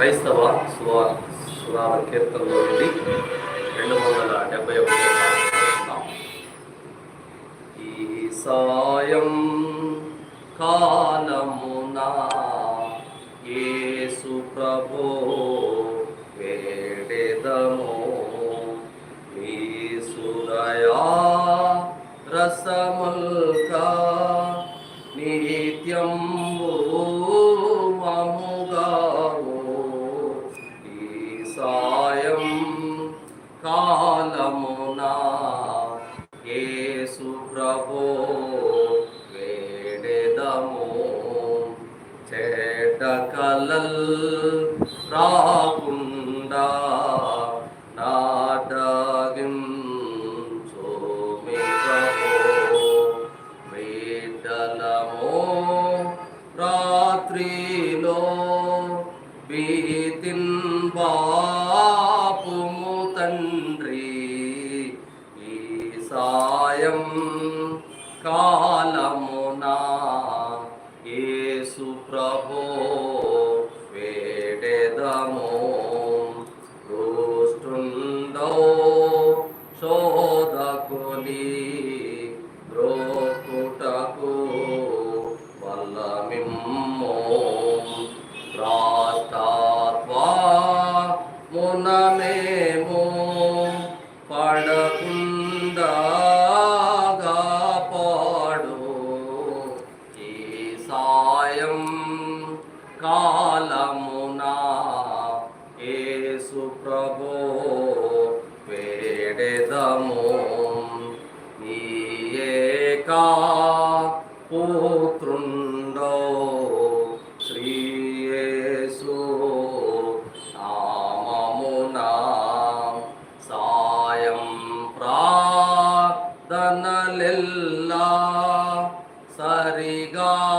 క్రైస్తవ సువా సురాల కీర్తనలో నుండి రెండు వందల డెబ్బై ఒకటి ఈ సాయం కాలమునా యేసు ప్రభో వేడెదము. మీ సురయా రసముల్కా ਰਾਹ కాలమున యేసు ప్రభో వేడెదము నీయేకా పుత్రుండో శ్రీయేసు నామమునా సాయం ప్రార్థనలెల్లా సరిగానాలించుమా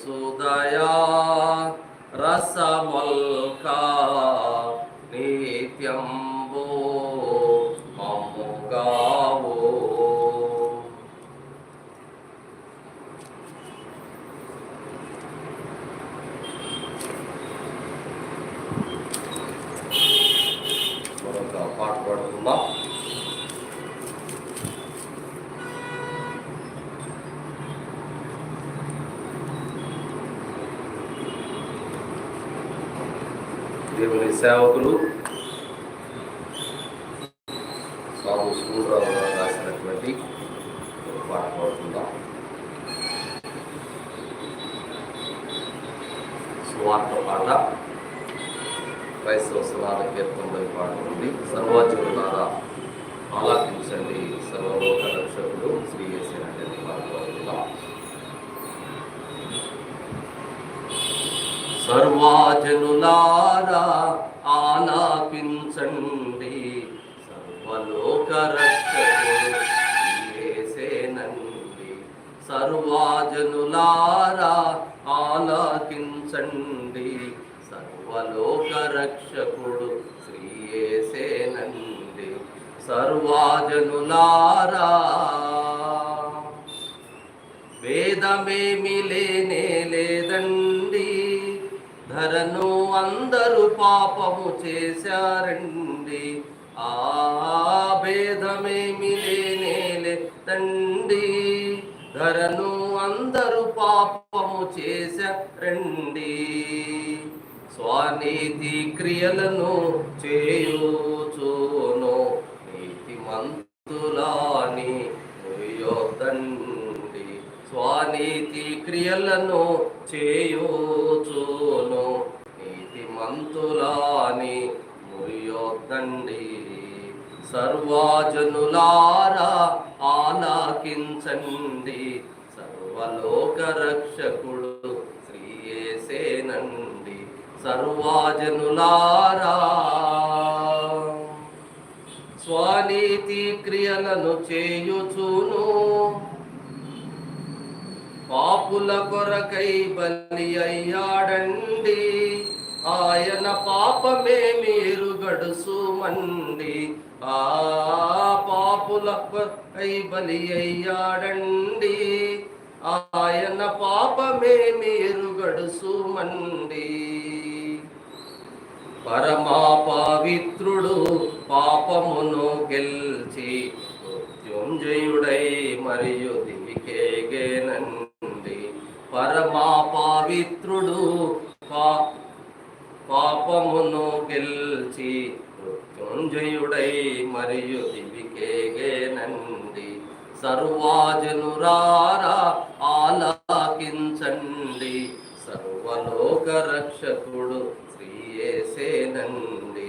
సుదయా రసమల్కా దేవుని సేవకులు సర్వాజనులారా ఆలాపించండి. సర్వలోక రక్షకుడు సర్వాజనులారా ఆలాకించండి సర్వలోక రక్షకుడు శ్రీయేసేనండి. సర్వాజనులారా వేదమేమి లేనే లేదండి. ధరను అందరూ పాపము చేశారండి. ఆ భేదమేమి లేనేలే తండి ధరను అందరూ పాపము చేశారండి. స్వానీతి క్రియలను చేయుచూను నీతి మంతులాని తండ్రి. స్వానీతి క్రియలను చేయూచును. నీతి మంతులాని మురియొద్దండి. సర్వాజనులారా ఆలాకించండి. సర్వలోక రక్షకుడు శ్రీయేసేనండి. సర్వాజనులారా స్వానీతి క్రియలను చేయుచును. పాపుల కొరకై బలి అయ్యాడండి. ఆయన పాపమే మీరు గడుసుమండి ఆ పాపుల కొరకై బలి అయ్యాడండి. ఆయన పాపమే మీరు గడుసుమండి పరమా పవిత్రుడు పాపమును గెల్చి మృత్యుంజయుడై మరియు దివికేగేనండి పరమా పవిత్రుడు పా పాపమును గెల్చి మృత్యుంజయుడై మరియు దివికేగేనండి సర్వాజనురారా ఆలాకించండి. సర్వలోక రక్షకుడు శ్రీయేసేనండి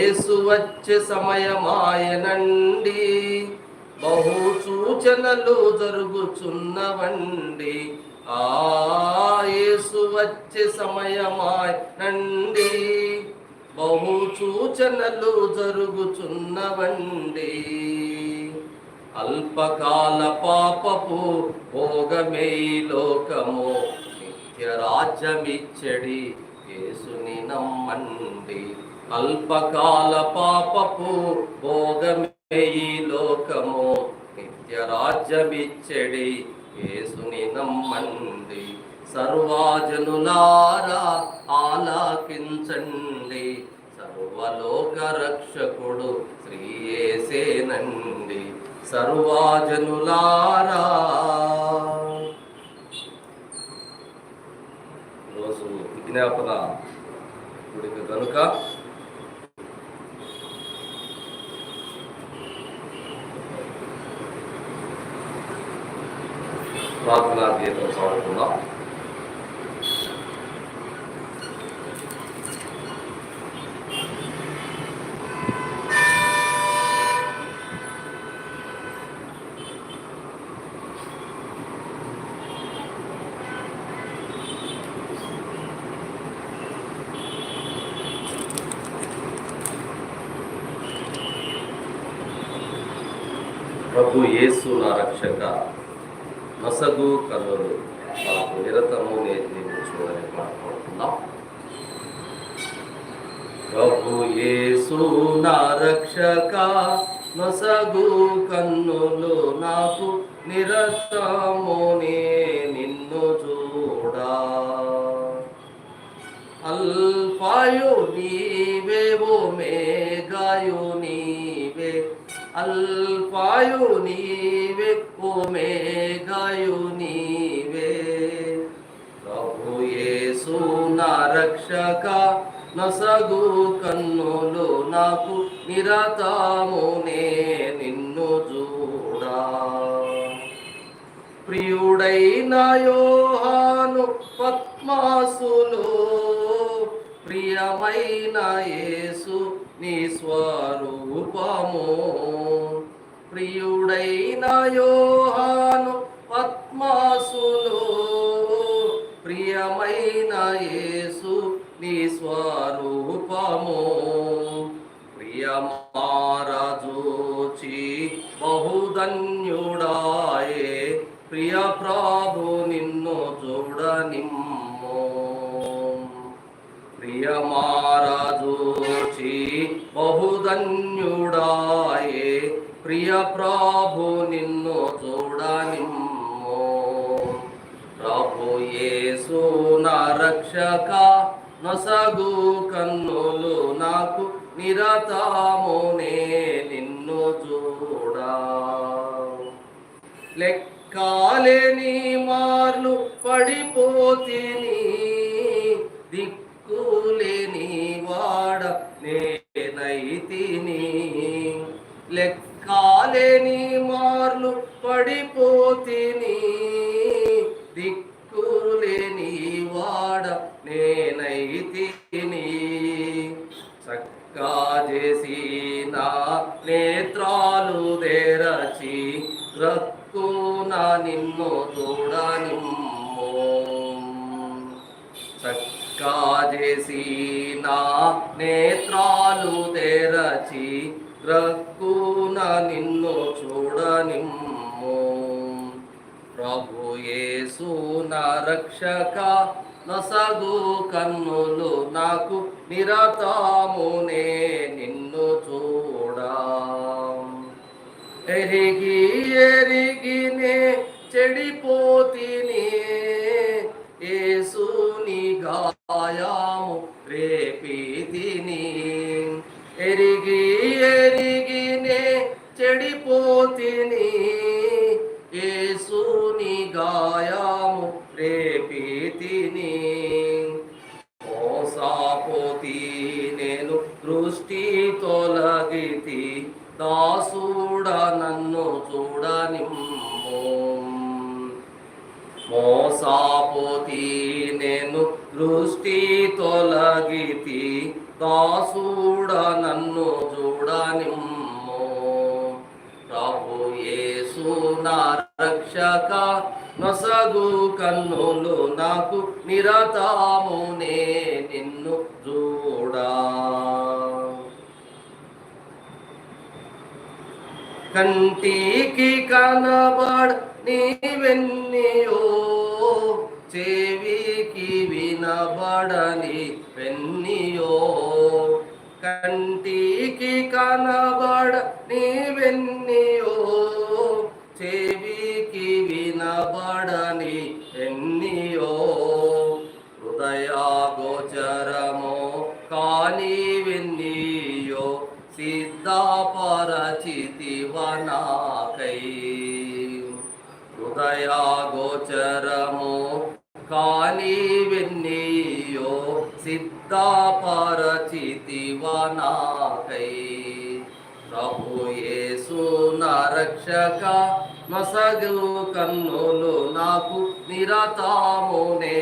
ఏసు వచ్చే సమయమాయనండి. బహు సూచనలు జరుగుచున్నవండి. ఆ యేసు సమయమాయ్ నండి. బహు సూచనలు జరుగుచున్నవండి. అల్పకాల పాపపు భోగమే లోకము. నిత్య రాజ్యమిచ్చడి యేసుని నమ్మండి. అల్పకాల పాపపు భోగమే లోకము. నిత్య రాజ్యమిచ్చడి యేసుని నమ్మండి సర్వాజనులారా ఆలాకించండి. సర్వలోక రక్షకుడు శ్రీయేసేనండి. సర్వాజనులారా. రోజు విజ్ఞాపన గుడికి కనుక ప్రార్థనా గీతం పాడుకుందాం ప్రభు యేసు నా రక్షక నసగు కనులు నాకు నిరతము నేర్పించుకోవాలని మాట్లాడుతున్నాం ప్రభు యేసు నా రక్షక నసగు కన్నులు నాకు నిరతమునే నిన్ను చూడా అల్పాయు నీవే ఓ మేఘాయు నీవే అల్పాయు నీవే మేఘాయు నీవే. ప్రభు యేసు నా రక్షక నసగు కన్నులు నాకు నిరతమునే నిన్ను చూడా. ప్రియుడైన యోహాను పద్మాసులు ప్రియమైన యేసు నీ స్వరూపము. ప్రియుడైన యోహాను పద్మాసులు ప్రియమైన యేసు నీ స్వరూపము. ప్రియమారజూచి బహుధన్యుడాయే ప్రియ ప్రభు నిన్ను చూడనిమ్ము. ప్రియమారజూచి బహుధన్యుడాయే ప్రియ ప్రభు నిన్ను చూడనిమ్మో. ప్రభు యేసు నా రక్షక నసగు కన్నులు నాకు నిరతమునే నిన్ను చూడా. లెక్కాలేని మార్లు పడిపోతిని తిని చక్కా చేసి నా నేత్రాలు తెరచి రక్కు నా నిన్ను చూడనిమ్మో. చక్కా చేసి నా నేత్రాలు తెరచి రక్కు నా నిన్ను చూడనిమ్మో. ప్రభు యేసు నా రక్షక నసగు కన్నులు నాకు నిరతామునే నిన్ను చూడా ఎరిగి ఎరిగినే చెడిపోతిని ఏసుని గాయాము రేపితిని. ఎరిగి ఎరిగినే చెడిపోతిని నిమ్ము ప్రభు యేసు నా రక్షక నొసగు కన్నులు నాకు నిరతామునే నిన్ను చూడా. కంటికి కనబడ నీవెన్నియో చెవికి వినబడని వెన్నియో కంటికి కనబడ నీవెన్నియో చెవికి వినబడని ఎన్నియో హృదయాగోచరమో కాని వెన్నియో సిద్ధపరచితివనాకై. హృదయాగోచరము కాని వెన్నీయో సిద్ధపరచితివనాకై ప్రభు యేసు నా రక్షక మసగు కన్నులు నాకు నిరతామునే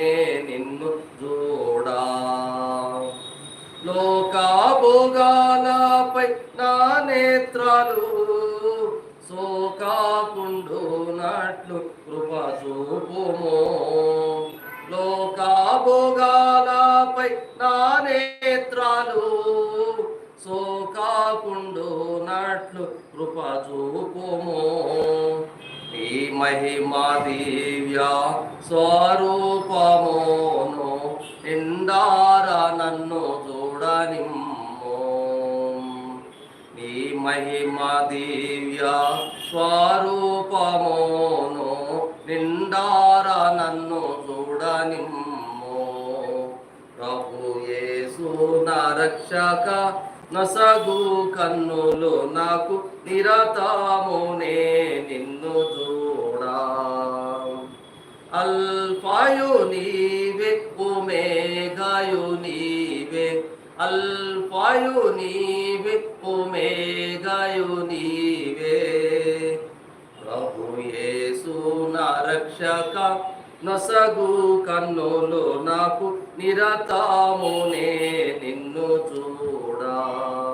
నిన్ను చూడా లోకాభోగాలపై నా నేత్రాలు సోకాకుండునట్లు కృప చూపుము. లోకాభోగాలపై నా నే సోకాకుండునట్లు కృప చూపుమో. ఈ మహిమా దివ్య స్వరూపమోను నిండార నన్ను చూడని ఈ మహిమ దివ్య స్వరూపమోను నిండార నన్ను చూడనిమ్ము. ప్రభు యేసు నా రక్షక నసగు కన్నులు నాకు నిరతమునే నిన్ను చూడా. అల్పాయు నీవే ఉమేగాయు నీవే. అల్పాయు నీవే ఉమేగాయు నీవే. ప్రభు యేసు నా రక్షక నసగు కన్నులు నాకు నిరతమునే నిన్ను చూ Amen.